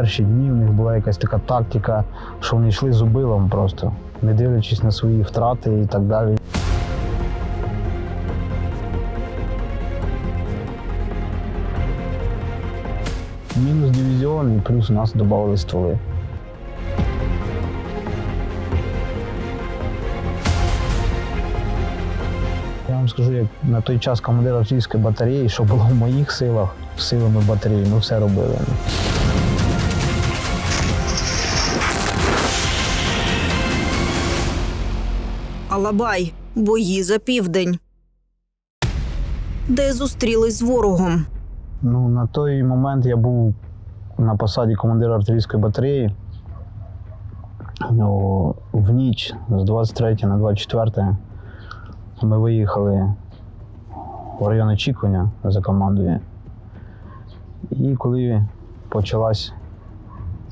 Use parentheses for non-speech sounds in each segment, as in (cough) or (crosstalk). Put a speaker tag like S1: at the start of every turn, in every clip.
S1: перші дні в них була якась така тактика, що вони йшли зубилом просто, не дивлячись на свої втрати і так далі. Мінус дивізіон і плюс у нас додали стволи. Я вам скажу, як на той час командир артилерійської батареї, що було в моїх силах, силами батареї, ми все робили.
S2: Алабай. Бої за південь. Де зустрілись з ворогом.
S1: Ну, на той момент я був на посаді командира артилерійської батареї. Ну, в ніч з 23 на 24 ми виїхали в район очікування за командою. І коли почалась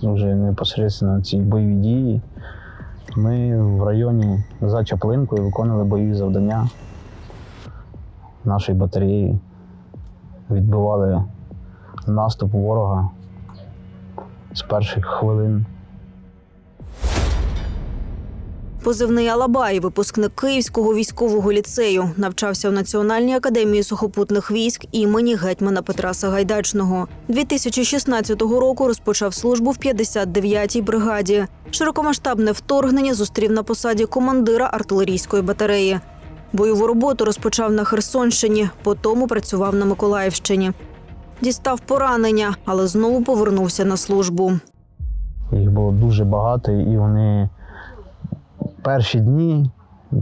S1: вже непосередньо ці бойові дії, ми в районі за Чаплинкою виконували бойові завдання нашої батареї відбивали наступ ворога з перших хвилин.
S2: Позивний Алабай, випускник Київського військового ліцею, навчався в Національній академії сухопутних військ імені гетьмана Петра Сагайдачного. 2016 року розпочав службу в 59-й бригаді. Широкомасштабне вторгнення зустрів на посаді командира артилерійської батареї. Бойову роботу розпочав на Херсонщині, потім працював на Миколаївщині. Дістав поранення, але знову повернувся на службу.
S1: Їх було дуже багато, і вони перші дні,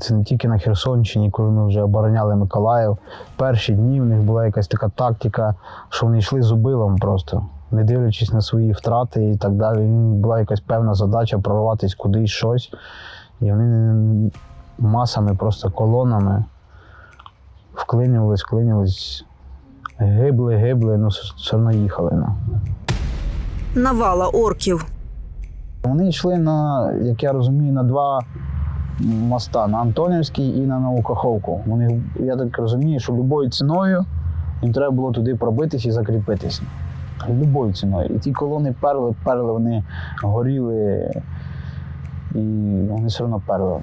S1: це не тільки на Херсонщині, коли ми вже обороняли Миколаїв. Перші дні в них була якась така тактика, що вони йшли зубилом просто, не дивлячись на свої втрати і так далі. Була якась певна задача прорватися кудись щось. І вони масами, просто колонами вклинювались, вклинювались, гибли, гибли, ну все одно їхали. Ну.
S2: Навала орків.
S1: Вони йшли на, як я розумію, на два моста на Антонівський і на Наукаховку. Вони, я так розумію, що любою ціною їм треба було туди пробитись і закріпитися. Любою ціною. І ті колони перли, перли, вони горіли, і вони все одно перли.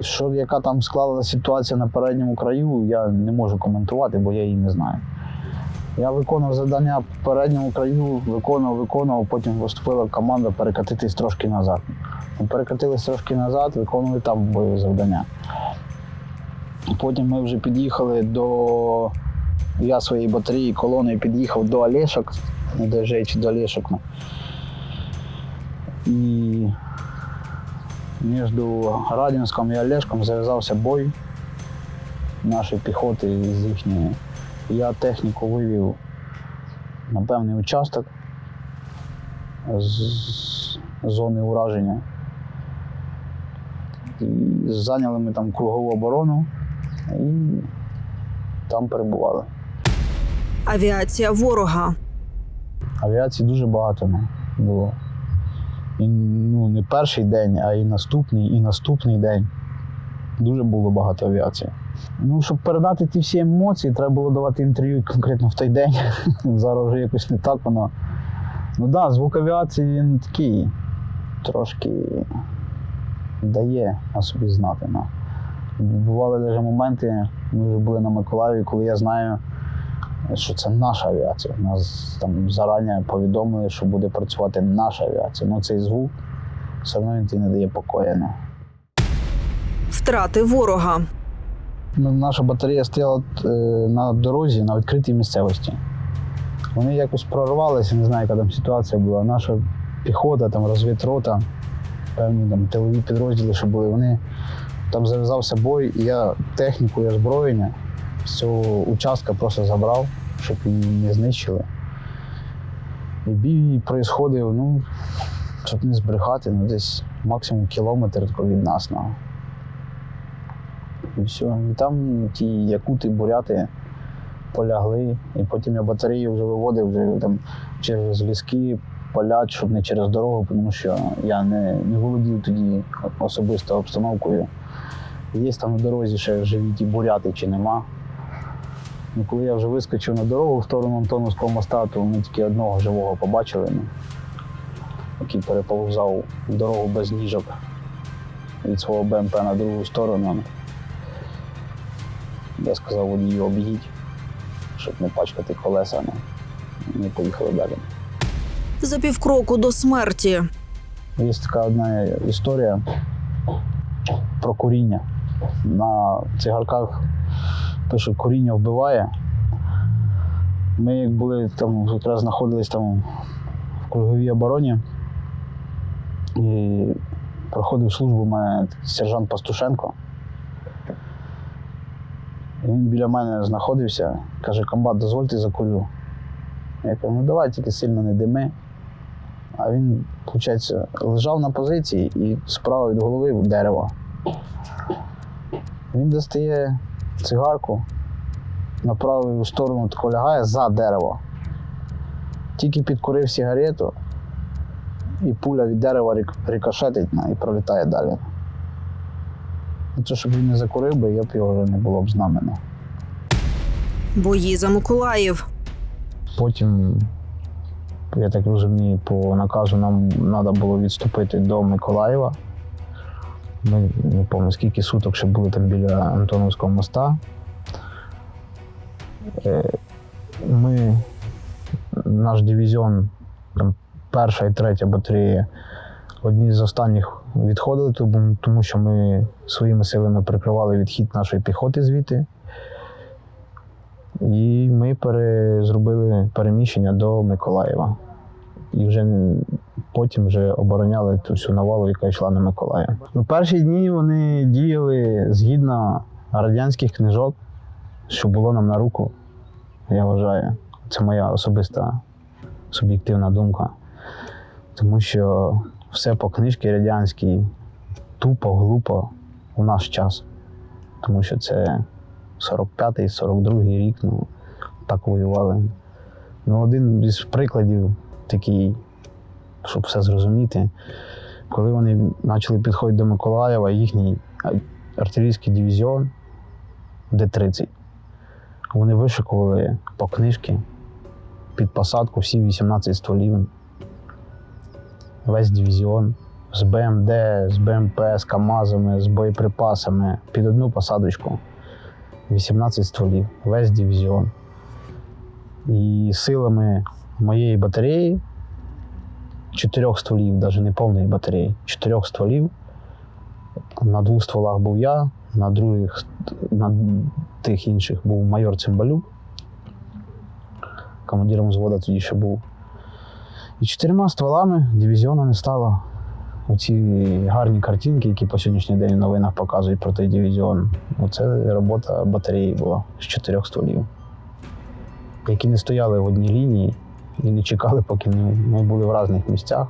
S1: Що, яка там склалася ситуація на передньому краю, я не можу коментувати, бо я її не знаю. Я виконував завдання передньому краю, виконував, виконував, потім поступила команда перекатитись трошки назад. Ми перекатились трошки назад, виконували там бойові завдання. Потім ми вже під'їхали до. Я своєї батареї колоною під'їхав до Олешок, не чи до Олешок. ну. І між Радянськом і Олешком зав'язався бой нашої піхоти з їхньої. Я техніку вивів на певний участок з зони ураження. І зайняли ми там кругову оборону і там перебували.
S2: Авіація ворога.
S1: Авіації дуже багато ну, було. І ну, не перший день, а і наступний, і наступний день. Дуже було багато авіації. Ну, щоб передати ті всі емоції, треба було давати інтерв'ю конкретно в той день. (laughs) Зараз вже якось не так воно. Ну так, да, звук авіації він такий трошки дає о собі знати. Ну. Бували навіть моменти, ми вже були на Миколаєві, коли я знаю, що це наша авіація. Нас там зарані повідомили, що буде працювати наша авіація. Ну цей звук все одно він не дає покою. Ну.
S2: Втрати ворога.
S1: Ну, Наша батарея стояла е, на дорозі на відкритій місцевості. Вони якось прорвалися, не знаю, яка там ситуація була. Наша піхота, там розвідрота, певні там тилові підрозділи, що були, вони там зав'язався бой, і я техніку і озброєння з цього участка просто забрав, щоб її не знищили. І бій проїсходив, ну, щоб не збрехати, ну, десь максимум кілометр від нас. Ну. І все. І там ті якути, буряти полягли. І потім я батарею вже виводив вже там через ліски, поля, щоб не через дорогу, тому що я не, не володів тоді особисто обстановкою. Є там на дорозі ще живі ті буряти чи нема. Ну, коли я вже вискочив на дорогу в сторону Антоновського моста, то ми тільки одного живого побачили, ну, який переповзав дорогу без ніжок від свого БМП на другу сторону. Я сказав водію об'їдь, щоб не пачкати колеса. Ну, ми поїхали далі.
S2: За півкроку до смерті.
S1: Є така одна історія про куріння. На цигарках пише куріння вбиває. Ми як були там, якраз знаходились там в круговій обороні. І проходив службу у мене сержант Пастушенко. Він біля мене знаходився, каже, комбат, дозвольте закурю. Я кажу, ну давай тільки сильно не дими. А він, виходить, лежав на позиції і справа від голови дерево. Він достає цигарку, на праву сторону тако лягає за дерево. Тільки підкурив сигарету, і пуля від дерева рикошетить і пролітає далі. Ну, Це, щоб він не закурив би, я б його вже не було б з нами.
S2: Бої за Миколаїв.
S1: Потім, я так розумію, по наказу нам треба було відступити до Миколаєва. Ми не пам'ятаю, скільки суток ще були там біля Антоновського моста. Е, Ми, наш дивізіон, там перша і третя батарея, одні з останніх відходили, тому- що ми своїми силами прикривали відхід нашої піхоти звідти. І ми зробили переміщення до Миколаєва. І вже потім вже обороняли ту всю навалу, яка йшла на Миколаїв. Ну, перші дні вони діяли згідно радянських книжок, що було нам на руку. Я вважаю, це моя особиста суб'єктивна думка. Тому що все по книжці радянській тупо, глупо у наш час. Тому що це 45-й, 42-й рік, ну, так воювали. Ну, один із прикладів такий, щоб все зрозуміти, коли вони почали підходити до Миколаєва, їхній артилерійський дивізіон Д-30, вони вишикували по книжці під посадку всі 18 стволів. Весь дивізіон з БМД, з БМП, з КАМАЗами, з боєприпасами під одну посадочку. 18 стволів, весь дивізіон. І силами моєї батареї, чотирьох стволів, навіть не повної батареї, чотирьох стволів. На двох стволах був я, на других, на тих інших був майор Цимбалюк. Командиром взводу тоді ще був. І чотирма стволами дивізіону не стало. Оці гарні картинки, які по сьогоднішній день в новинах показують про той дивізіон. Оце робота батареї була з чотирьох стволів, які не стояли в одній лінії і не чекали, поки ми були в різних місцях.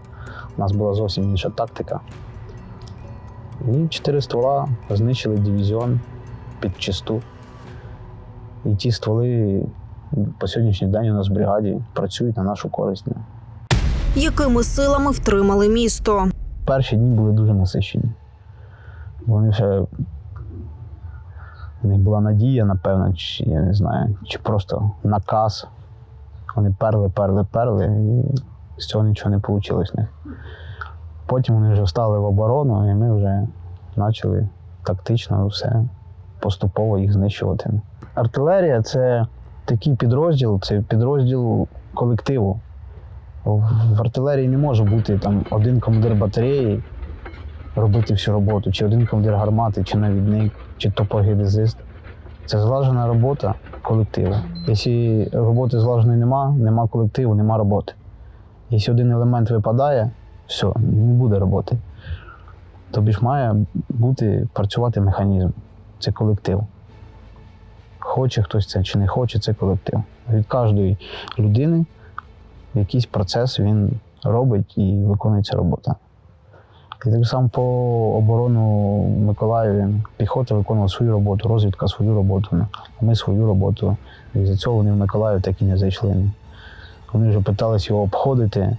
S1: У нас була зовсім інша тактика. І чотири ствола знищили дивізіон під чисту. І ті стволи по сьогоднішній день у нас в бригаді працюють на нашу користь.
S2: Якими силами втримали місто?
S1: перші дні були дуже насичені. Вони ще в них була надія, напевно, чи я не знаю, чи просто наказ. Вони перли, перли, перли, і з цього нічого не вийшло в них. Потім вони вже встали в оборону, і ми вже почали тактично все поступово їх знищувати. Артилерія це такий підрозділ, це підрозділ колективу. В артилерії не може бути там один командир батареї робити всю роботу, чи один командир гармати, чи навідник, чи топогеодезист. Це злажена робота колективу. Якщо роботи злаженої нема, нема колективу, нема роботи. Якщо один елемент випадає, все, не буде роботи. Тобі ж має бути працювати механізм. Це колектив. Хоче хтось це чи не хоче, це колектив. Від кожної людини якийсь процес він робить і виконується робота. І так само по оборону Миколаєві піхота виконувала свою роботу, розвідка свою роботу, а ми свою роботу. І за цього вони в Миколаїв так і не зайшли. Вони вже питались його обходити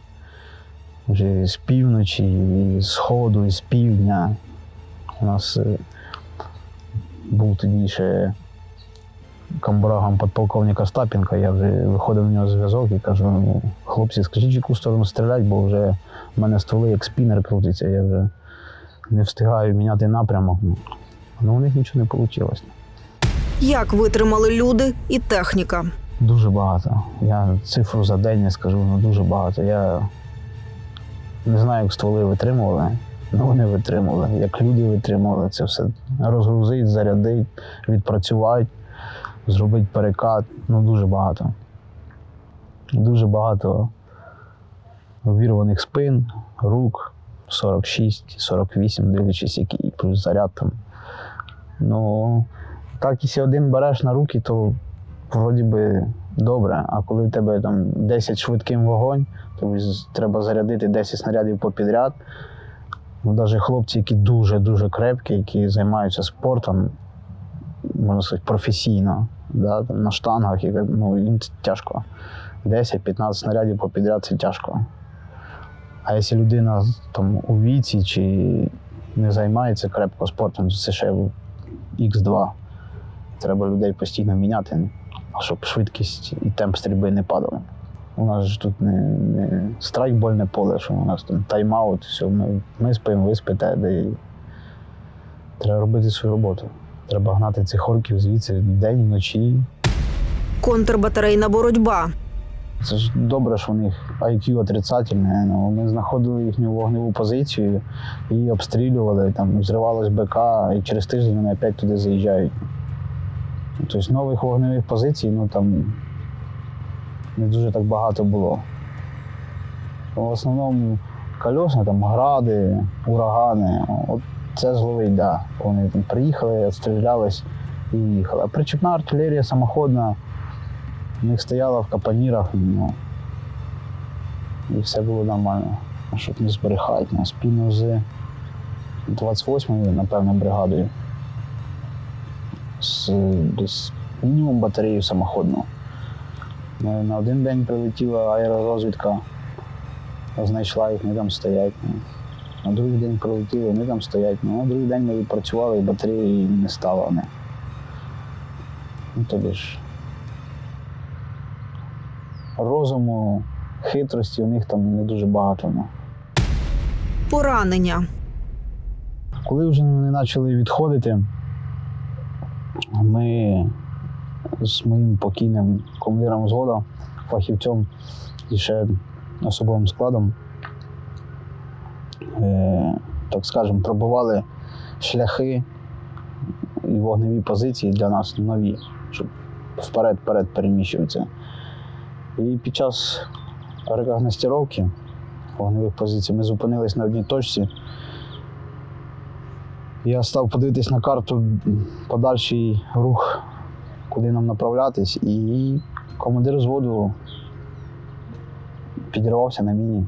S1: вже з півночі, і з сходу, і з півдня. У нас е, був тоді ще камбурагом підполковника Остапенка, я вже виходив на нього зв'язок і кажу: ну, хлопці, скажіть, яку сторону стріляти, бо вже в мене стволи як спінер крутиться, я вже не встигаю міняти напрямок. Ну, у них нічого не вийшло.
S2: Як витримали люди і техніка?
S1: Дуже багато. Я цифру за день не скажу, ну дуже багато. Я не знаю, як стволи витримували, але вони витримували. Як люди витримували це все. Розгрузить, зарядить, відпрацювати, зробити перекат. Ну дуже багато. Дуже багато вірваних спин, рук 46, 48, дивлячись, який плюс заряд там. Ну, так, якщо один береш на руки, то вроді би добре. А коли в тебе там 10 швидким вогонь, то треба зарядити 10 снарядів попідряд. Ну, навіть хлопці, які дуже-дуже крепкі, які займаються спортом, можна сказати, професійно, да, там, на штангах, і, ну, їм це тяжко. 10-15 снарядів попідряд це тяжко. А якщо людина там, у віці чи не займається крепко спортом, то це ще Х2. Треба людей постійно міняти, щоб швидкість і темп стрільби не падали. У нас ж тут не, не страйкбольне поле, що у нас там тайм-аут, все, ми, ми спимо, ви спите, де треба робити свою роботу. Треба гнати цих орків звідси день, вночі.
S2: Контрбатарейна боротьба.
S1: Це ж добре, що у них IQ отрицательне. Ну, ми знаходили їхню вогневу позицію, її обстрілювали, там зривалось БК, і через тиждень вони опять туди заїжджають. Тобто нових вогневих позицій, ну там не дуже так багато було. В основному кольосні, там гради, урагани. От це зловий, да. Вони там приїхали, відстрілялись і їхали. А причепна артилерія самоходна. У них стояла в капонірах, ну, і все було нормально. Щоб не зберігати нас спільно з 28-ю, напевно, бригадою. З десь мінімум батарею самоходну. На один день прилетіла аеророзвідка, знайшла їх, вони там стоять. На другий день прилетіли, вони там стоять. Ну, на другий день ми відпрацювали і батареї не стало. Не. Ну, тобі ж розуму, хитрості у них там не дуже багато. Ну.
S2: Поранення.
S1: Коли вже вони почали відходити, ми з моїм покійним командиром взводу, фахівцем і ще особовим складом, так скажемо, пробували шляхи і вогневі позиції для нас нові, щоб вперед-вперед переміщуватися. І під час рекогностировки вогневих позицій ми зупинились на одній точці. Я став подивитись на карту подальший рух, куди нам направлятись, і командир зводу підірвався на міні.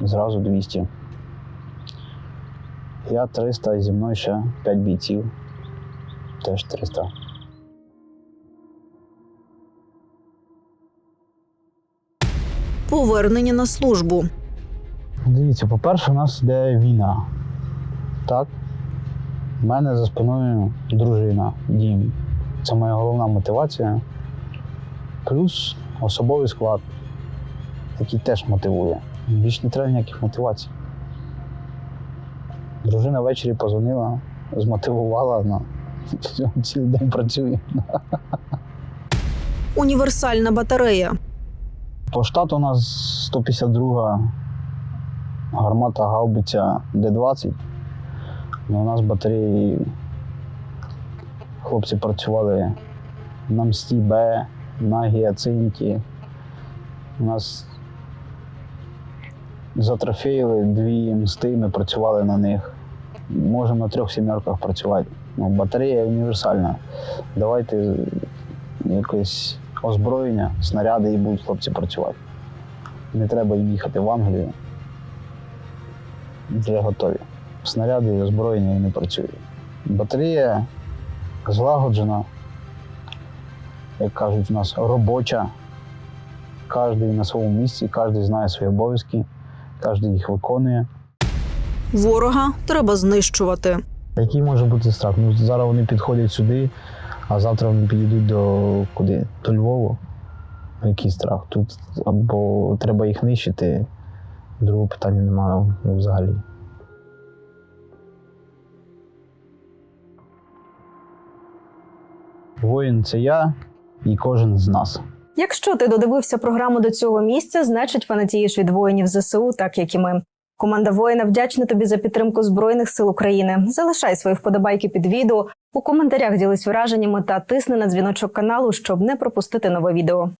S1: Зразу 200. Я 300, і зі мною ще 5 бійців. Теж 300.
S2: Повернення на службу.
S1: Дивіться, по-перше, у нас йде війна. Так? У мене за спиною дружина, дім. Це моя головна мотивація. Плюс особовий склад, який теж мотивує. Більш не треба ніяких мотивацій. Дружина ввечері позвонила, змотивувала, ну, (laughs) цілий день працює.
S2: Універсальна батарея.
S1: По штату у нас 152 гармата гаубиця Д-20. Ну, У нас батареї хлопці працювали на мсті Б, на гіацинті. У нас затрофеїли дві мсти, ми працювали на них. Можемо на трьох сімерках працювати. Ну, батарея універсальна. Давайте якось озброєння, снаряди і будуть хлопці працювати. Не треба їхати в Англію. Вже готові. Снаряди і озброєння не працюють. Батарея злагоджена, як кажуть, у нас робоча. Кожен на своєму місці, кожен знає свої обов'язки, кожен їх виконує.
S2: Ворога треба знищувати.
S1: Який може бути страх? Ну, зараз вони підходять сюди, А завтра вони підійдуть до куди? До Львову. Ну, Який страх? Тут або треба їх нищити, другого питання немає ну, взагалі. Воїн це я і кожен з нас.
S2: Якщо ти додивився програму до цього місця, значить фанатієш від воїнів ЗСУ, так як і ми. Команда воїна вдячна тобі за підтримку Збройних сил України. Залишай свої вподобайки під відео, у коментарях ділись враженнями та тисни на дзвіночок каналу, щоб не пропустити нове відео.